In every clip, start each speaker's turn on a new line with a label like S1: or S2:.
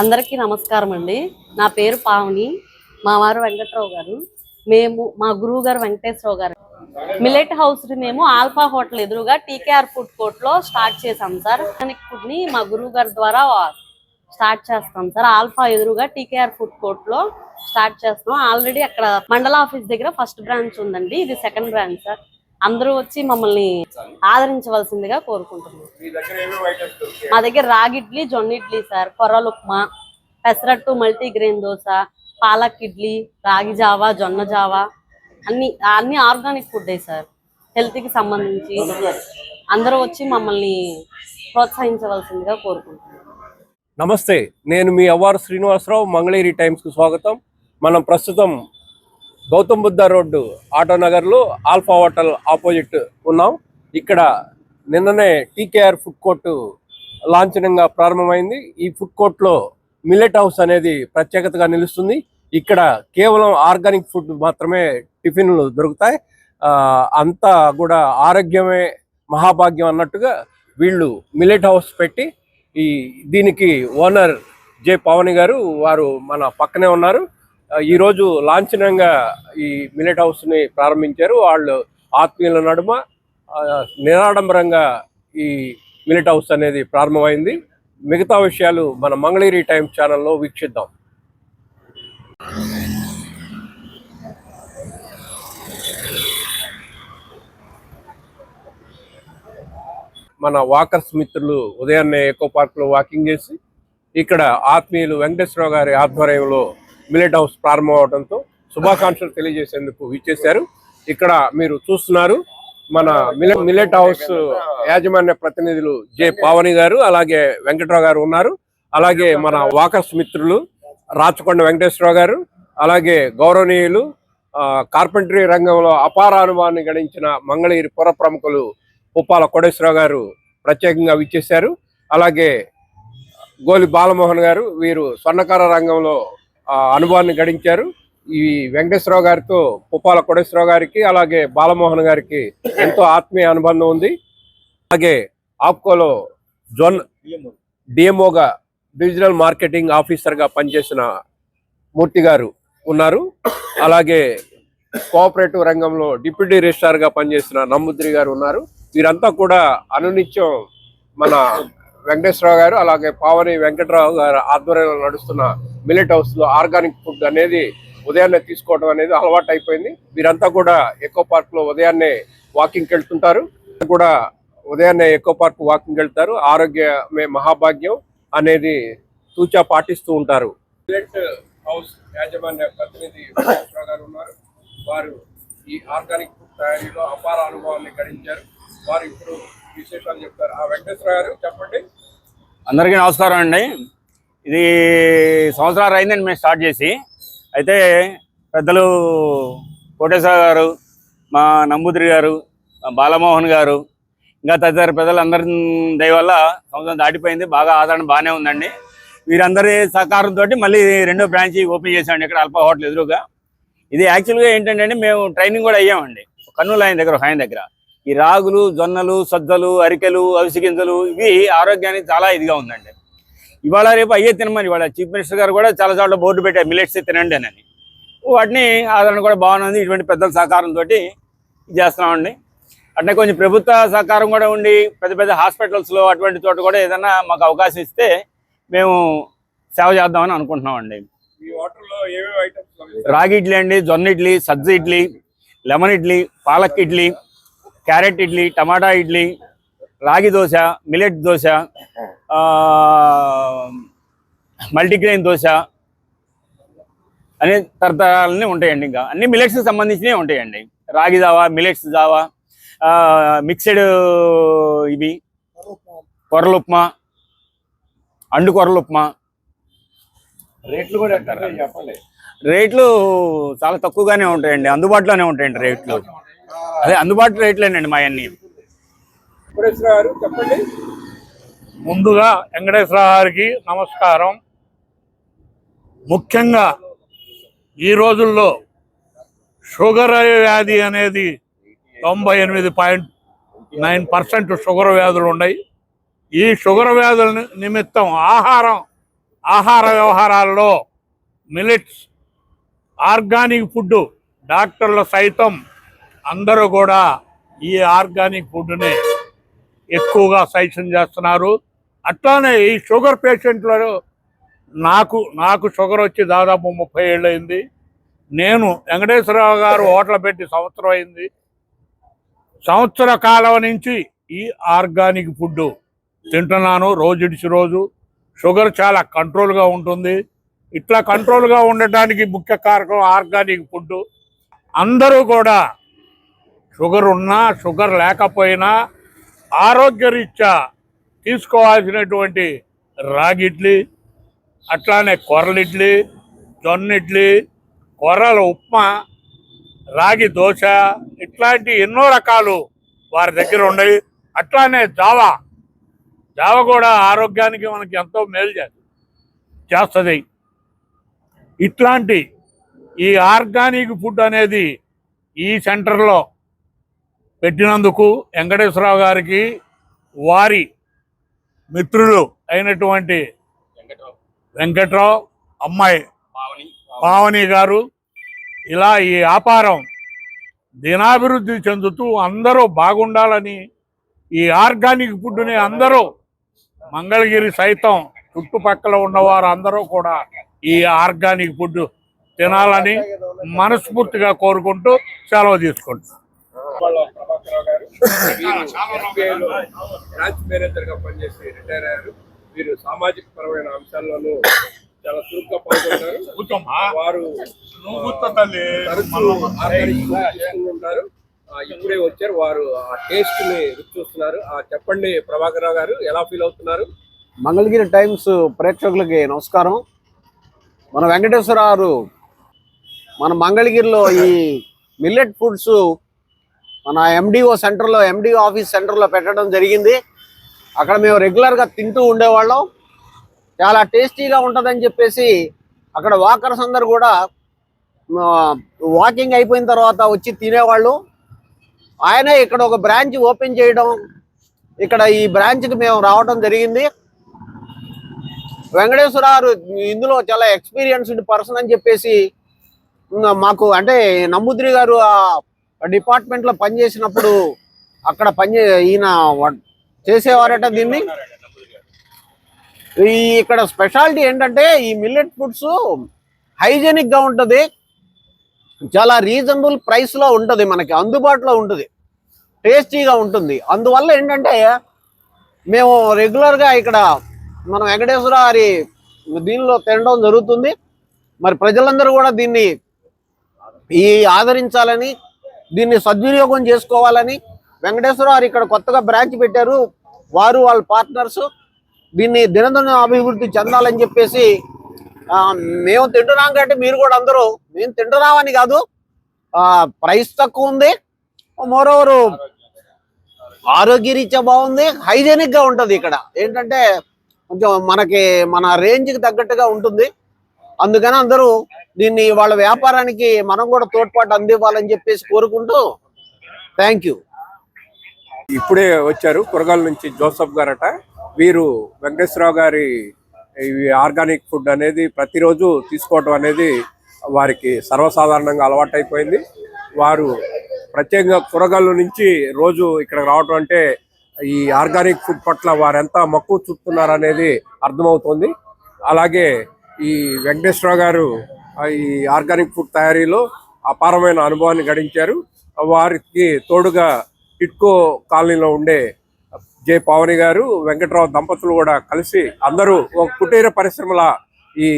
S1: అందరికీ నమస్కారం అండి నా పేరు పావని. మా వారు వెంకట్రావు గారు. మేము మా గురువు గారు వెంకటేశ్వరరావు గారు. మిలెట్ హౌస్ మేము ఆల్ఫా హోటల్ ఎదురుగా టీకేఆర్ ఫుడ్ కోర్ట్లో స్టార్ట్ చేసాం సార్. ఆర్గానిక్ ఫుడ్ని మా గురువు గారి ద్వారా స్టార్ట్ చేస్తాం సార్. ఆల్ఫా ఎదురుగా టీకేఆర్ ఫుడ్ కోర్ట్లో స్టార్ట్ చేస్తాం. ఆల్రెడీ అక్కడ మండల ఆఫీస్ దగ్గర ఫస్ట్ బ్రాంచ్ ఉందండి. ఇది సెకండ్ బ్రాంచ్ సార్. అందరూ వచ్చి మమ్మల్ని ఆదరించవలసిందిగా కోరుకుంటున్నాం.
S2: మీ దగ్గర
S1: రాగి ఇడ్లీ జొన్న ఇడ్లీ సార్ కొర్రలు ఉప్మా పెసరట్టు మల్టీ గ్రెయిన్ దోశ పాలక్ ఇడ్లీ రాగి జావా జొన్న జావా అన్ని అన్ని ఆర్గానిక్ ఫుడ్ సార్. హెల్త్కి సంబంధించి అందరూ వచ్చి మమ్మల్ని ప్రోత్సహించవలసిందిగా కోరుకుంటున్నాం.
S2: నమస్తే నేను మీ అవ్వారు శ్రీనివాసరావు మంగళగిరి టైమ్స్కు స్వాగతం. మనం ప్రస్తుతం గౌతమ్ బుద్ధ రోడ్డు ఆటో నగర్లో ఆల్ఫా హోటల్ ఆపోజిట్ ఉన్నాం. ఇక్కడ నిన్ననే టీకేఆర్ ఫుడ్ కోర్టు లాంఛనంగా ప్రారంభమైంది. ఈ ఫుడ్ కోర్ట్లో మిల్లెట్ హౌస్ అనేది ప్రత్యేకతగా నిలుస్తుంది. ఇక్కడ కేవలం ఆర్గానిక్ ఫుడ్ మాత్రమే టిఫిన్లు దొరుకుతాయి. అంతా కూడా ఆరోగ్యమే మహాభాగ్యం అన్నట్టుగా వీళ్ళు మిల్లెట్ హౌస్ పెట్టి ఈ దీనికి ఓనర్ జె పవన్ గారు వారు మన పక్కనే ఉన్నారు. ఈరోజు లాంఛనంగా ఈ మిలెట్ హౌస్ని ప్రారంభించారు. వాళ్ళు ఆత్మీయుల నడుమ నిరాడంబరంగా ఈ మిల్లెట్ హౌస్ అనేది ప్రారంభమైంది. మిగతా విషయాలు మన మంగళగిరి టైమ్స్ ఛానల్లో వీక్షిద్దాం. మన వాకర్స్ మిత్రులు ఉదయాన్నే ఎకో పార్క్లో వాకింగ్ చేసి ఇక్కడ ఆత్మీయులు వెంకటేశ్వరరావు గారి ఆధ్వర్యంలో మిల్లెట్ హౌస్ ప్రారంభం అవడంతో శుభాకాంక్షలు తెలియజేసేందుకు విచ్చేశారు. ఇక్కడ మీరు చూస్తున్నారు మన మిల్లెట్ హౌస్ యాజమాన్య ప్రతినిధులు జె పావని గారు అలాగే వెంకట్రావు గారు ఉన్నారు. అలాగే మన వాకర్స్ మిత్రులు రాచకొండ వెంకటేశ్వరరావు గారు అలాగే గౌరవనీయులు ఆ, కార్పెంటరీ రంగంలో అపార అనుభవాన్ని గడించిన మంగళగిరి పుర ప్రముఖులు ఉప్పాల కోటేశ్వరరావు గారు ప్రత్యేకంగా విచ్చేశారు. అలాగే గోలి బాలమోహన్ గారు వీరు స్వర్ణకార రంగంలో అనుభవాన్ని గడించారు. ఈ వెంకటేశ్వరరావు గారితో పుప్పాల కోటేశ్వరరావు గారికి అలాగే బాలమోహన్ గారికి ఎంతో ఆత్మీయ అనుబంధం ఉంది. అలాగే ఆప్కోలో జోన్ డిఎంఓగా డిజిటల్ మార్కెటింగ్ ఆఫీసర్గా పనిచేసిన మూర్తి గారు ఉన్నారు. అలాగే కోఆపరేటివ్ రంగంలో డిప్యూటీ రిజిస్ట్రార్గా పనిచేసిన నమ్ముద్రి గారు ఉన్నారు. వీరంతా కూడా అనునిత్యం మన వెంకటేశ్వరరావు గారు అలాగే పావని వెంకటరావు గారు ఆధ్వర్యంలో నడుస్తున్న మిల్లెట్ హౌస్లో ఆర్గానిక్ ఫుడ్ అనేది ఉదయాన్నే తీసుకోవడం అనేది అలవాటు అయిపోయింది. వీరంతా కూడా ఎకో పార్క్లో ఉదయాన్నే వాకింగ్కి వెళ్తుంటారు. కూడా ఉదయాన్నే ఎకో పార్క్ వాకింగ్ వెళ్తారు. ఆరోగ్యమే మహాభాగ్యం అనేది తూచా పాటిస్తూ ఉంటారు. మిల్లెట్ హౌస్ యాజమాన్య ప్రతినిధి గారు ఉన్నారు. వారు ఈ ఆర్గానిక్ ఫుడ్ తయారీలో అపార అనుభవాన్ని గడించారు. వారు ఇప్పుడు విశేషాలు చెప్తారు. ఆ వెంకటేశ్వర గారు చెప్పండి.
S3: అందరికీ నమస్కారం అండి. ఇది సంవత్సరాలు అయిందండి మేము స్టార్ట్ చేసి అయితే పెద్దలు కోటేశ్వర గారు మా నంబూదిరి గారు బాలమోహన్ గారు ఇంకా తదితర పెద్దలందరి దయవల్ల సంవత్సరం దాటిపోయింది. బాగా ఆదరణ బాగానే ఉందండి. వీరందరి సహకారంతో మళ్ళీ రెండో బ్రాంచ్ ఓపెన్ చేసామండి ఇక్కడ అల్పా హోటల్ ఎదురుగా. ఇది యాక్చువల్గా ఏంటంటే అండి మేము ట్రైనింగ్ కూడా అయ్యామండి. కర్నూలు ఆయన దగ్గర ఒక ఆయన దగ్గర. ఈ రాగులు జొన్నలు సజ్జలు అరికెలు అవిసి గింజలు ఇవి ఆరోగ్యానికి చాలా ఇదిగా ఉందండి. ఇవాళ రేపు అయ్యే తినమని ఇవాళ చీఫ్ మినిస్టర్ గారు కూడా చాలా చోట్ల బోర్డు పెట్టారు మిలెట్స్ తినండి అని వాటిని ఆదరణ కూడా బాగుంది. ఇటువంటి పెద్దల సహకారంతో చేస్తున్నామండి. అట్నే కొంచెం ప్రభుత్వ సహకారం కూడా ఉండి పెద్ద పెద్ద హాస్పిటల్స్లో అటువంటి చోట కూడా ఏదైనా మాకు అవకాశం ఇస్తే మేము సేవ చేద్దామని అనుకుంటున్నామండి. రాగి ఇడ్లీ అండి జొన్న ఇడ్లీ సజ్జ idli lemon idli palak idli carrot idli tomato idli ragi dosa millet dosa multigrain dosa అనే తరతరాలన్నీ ఉంటాయండి ఇంకా. అన్ని మిలెట్స్కి సంబంధించినవి ఉంటాయండి. రాగి జావా మిలెట్స్ జావా మిక్స్డ్ ఇవి కొర్రలు ఉప్మా అండు కొర్రలు ఉప్మా.
S2: రేట్లు కూడా చెప్పండి?
S3: రేట్లు చాలా తక్కువగానే ఉంటాయండి అందుబాటులోనే ఉంటాయండి రేట్లు. అదే అందుబాటు రేట్లేనండి మా అన్ని.
S2: వెంకటేశ్వర గారు చెప్పండి.
S4: ముందుగా వెంకటేశ్వర గారికి నమస్కారం. ముఖ్యంగా ఈ రోజుల్లో షుగర్ వ్యాధి అనేది తొంభై ఎనిమిది పాయింట్ నైన్ పర్సెంట్ షుగర్ వ్యాధులు ఉన్నాయి. ఈ షుగర్ వ్యాధుల నిమిత్తం ఆహారం ఆహార వ్యవహారాల్లో మిలెట్స్ ఆర్గానిక్ ఫుడ్ డాక్టర్లు సైతం అందరూ కూడా ఈ ఆర్గానిక్ ఫుడ్ని ఎక్కువగా సజెషన్ చేస్తున్నారు. అట్లానే ఈ షుగర్ పేషెంట్లు నాకు నాకు షుగర్ వచ్చి దాదాపు ముప్పై ఏళ్ళు అయింది నేను వెంకటేశ్వరరావు గారు హోటల్ పెట్టి సంవత్సరం అయింది. సంవత్సర కాలం నుంచి ఈ ఆర్గానిక్ ఫుడ్ తింటున్నాను రోజు ఇడిచి రోజు. షుగర్ చాలా కంట్రోల్గా ఉంటుంది. ఇట్లా కంట్రోల్గా ఉండటానికి ముఖ్య కారకం ఆర్గానిక్ ఫుడ్ అందరూ కూడా షుగర్ ఉన్నా షుగర్ లేకపోయినా ఆరోగ్యరీత్యా తీసుకోవాల్సినటువంటి రాగి ఇడ్లీ అట్లానే కొర్రల ఇడ్లీ జొన్న ఇడ్లీ కొర్రల ఉప్మా రాగి దోశ ఇట్లాంటి ఎన్నో రకాలు వారి దగ్గర ఉండవు అట్లానే జావా. జావ కూడా ఆరోగ్యానికి మనకి ఎంతో మేలు చేస్తుంది. చేస్తుంది. ఇట్లాంటి ఈ ఆర్గానిక్ ఫుడ్ అనేది ఈ సెంటర్లో పెట్టినందుకు వెంకటేశ్వరరావు గారికి వారి మిత్రులు అయినటువంటి వెంకట్రావు అమ్మాయి పావని. గారు ఇలా ఈ వ్యాపారం దినాభివృద్ధి చెందుతూ అందరూ బాగుండాలని ఈ ఆర్గానిక్ ఫుడ్ని అందరూ మంగళగిరి సైతం చుట్టుపక్కల ఉన్నవారు అందరూ కూడా ఈ ఆర్గానిక్ ఫుడ్ తినాలని మనస్ఫూర్తిగా కోరుకుంటూ సెలవు తీసుకుంటున్నాను
S2: వాళ్ళ ప్రభాకరరావు గారు లో బ్రాంచ్ మేనేజర్గా పనిచేసి రిటైర్ అయ్యారు. వీరు సామాజిక పరమైన అంశాల్లోనూ చాలా చురుగ్గా పాల్గొంటారు వారు ఉంటారు ఆ, ఇప్పుడే వచ్చారు. వారు ఆ టేస్ట్ని చూస్తున్నారు. ఆ చెప్పండి ప్రభాకరరావు గారు ఎలా ఫీల్ అవుతున్నారు?
S5: మంగళగిరి టైమ్స్ ప్రేక్షకులకి నమస్కారం. మన వెంకటేశ్వర మన మంగళగిరిలో ఈ మిల్లెట్ ఫుడ్స్ మన ఎండిఓ సెంటర్లో ఎండిఓ ఆఫీస్ సెంటర్లో పెట్టడం జరిగింది. అక్కడ మేము రెగ్యులర్గా తింటూ ఉండేవాళ్ళం. చాలా టేస్టీగా ఉంటుందని చెప్పేసి అక్కడ వాకర్స్ అందరు కూడా వాకింగ్ అయిపోయిన తర్వాత వచ్చి తినేవాళ్ళు. ఆయనే ఇక్కడ ఒక బ్రాంచ్ ఓపెన్ చేయడం ఇక్కడ ఈ బ్రాంచ్కి మేము రావడం జరిగింది. వెంకటేశ్వర గారు ఇందులో చాలా ఎక్స్పీరియన్స్డ్ పర్సన్ అని చెప్పేసి మాకు అంటే నమ్ముద్రి గారు డిపార్ట్మెంట్లో పనిచేసినప్పుడు అక్కడ పని ఈయన వ- చేసేవారట దీన్ని? ఈ ఇక్కడ స్పెషాలిటీ ఏంటంటే ఈ మిల్లెట్ ఫుడ్స్ హైజెనిక్గా ఉంటుంది. చాలా రీజనబుల్ ప్రైస్లో ఉంటుంది మనకి అందుబాటులో ఉంటుంది. టేస్టీగా ఉంటుంది. అందువల్ల ఏంటంటే మేము రెగ్యులర్గా ఇక్కడ మనం వెంకటేశ్వర గారి దీనిలో తినడం జరుగుతుంది. మరి ప్రజలందరూ కూడా దీన్ని ఈ ఆదరించాలని దీన్ని సద్వినియోగం చేసుకోవాలని వెంకటేశ్వర ఇక్కడ కొత్తగా బ్రాంచ్ పెట్టారు. వారు వాళ్ళ పార్ట్నర్స్. దీన్ని దినదిన అభివృద్ధి చెందాలని చెప్పేసి ఆ, మేము తింటున్నాం కాబట్టి మీరు కూడా అందరూ మేము తింటున్నామని కాదు ప్రైస్ తక్కువ ఉంది. మోరోవరు ఆరోగ్యరీత్యా బాగుంది. హైజెనిక్గా ఉంటది ఇక్కడ. ఏంటంటే కొంచెం మనకి మన రేంజ్కి తగ్గట్టుగా ఉంటుంది. అందుకని అందరూ దీన్ని వాళ్ళ వ్యాపారానికి మనం కూడా తోడ్పాటు అందివ్వాలని చెప్పేసి కోరుకుంటూ థ్యాంక్ యూ
S2: ఇప్పుడే వచ్చారు కురగాల నుంచి జోసఫ్ గారట. వీరు వెంకటేశ్వరరావు గారి ఈ ఆర్గానిక్ ఫుడ్ అనేది ప్రతిరోజు తీసుకోవటం అనేది వారికి సర్వసాధారణంగా అలవాటైపోయింది. వారు ప్రత్యేకంగా కూరగాయల నుంచి రోజు ఇక్కడ రావటం అంటే ఈ ఆర్గానిక్ ఫుడ్ పట్ల వారు ఎంత మక్కువ చూపుతున్నారనేది అర్థమవుతుంది. అలాగే ఈ వెంకటేశ్వరరావు గారు ఈ ఆర్గానిక్ ఫుడ్ తయారీలో అపారమైన అనుభవాన్ని గడించారు. వారికి తోడుగా ఇట్కో కాలనీలో ఉండే జే పావని గారు వెంకట్రావు దంపతులు కూడా కలిసి అందరూ ఒక కుటీర పరిశ్రమల ఈ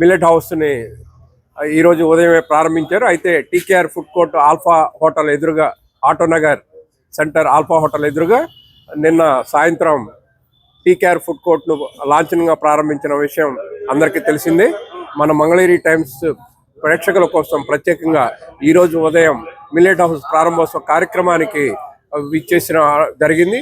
S2: మిల్లెట్ హౌస్ని ఈరోజు ఉదయమే ప్రారంభించారు. అయితే TKR food court Alpha hotel ఎదురుగా ఆటోనగర్ సెంటర్ ఆల్ఫా హోటల్ ఎదురుగా నిన్న సాయంత్రం టీకేఆర్ ఫుడ్ కోర్ట్ను లాంఛనంగా ప్రారంభించిన విషయం అందరికీ తెలిసిందే. మన మంగళగిరి టైమ్స్ ప్రేక్షకుల కోసం ప్రత్యేకంగా ఈరోజు ఉదయం మిల్లెట్ హౌస్ ప్రారంభోత్సవ కార్యక్రమానికి విచ్చేసిన జరిగింది.